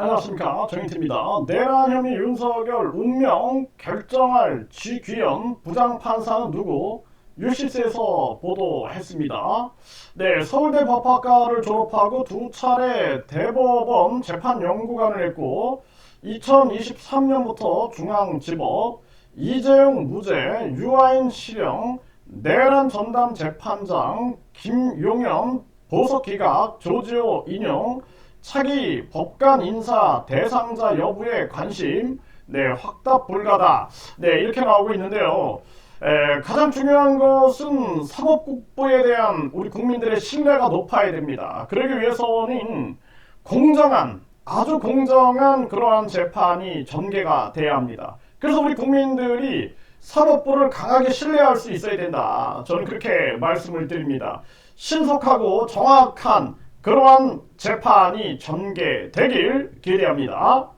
안녕하십니까 정인태입니다. 내란 혐의 윤석열 운명 결정할 쥐귀연 부장판사는 누구? 유시스에서 보도했습니다. 네, 서울대 법학과를 졸업하고 두 차례 대법원 재판 연구관을 했고 2023년부터 중앙지법 이재용 무죄, 유아인 실형, 내란 전담 재판장, 김용현 보석기각, 조지호 인용, 차기 법관 인사 대상자 여부에 관심, 네, 확답 불가다. 네, 이렇게 나오고 있는데요. 에, 가장 중요한 것은 사법국부에 대한 우리 국민들의 신뢰가 높아야 됩니다. 그러기 위해서는 공정한, 아주 공정한 그러한 재판이 전개가 돼야 합니다. 그래서 우리 국민들이 사법부를 강하게 신뢰할 수 있어야 된다. 저는 그렇게 말씀을 드립니다. 신속하고 정확한 그러한 재판이 전개되길 기대합니다.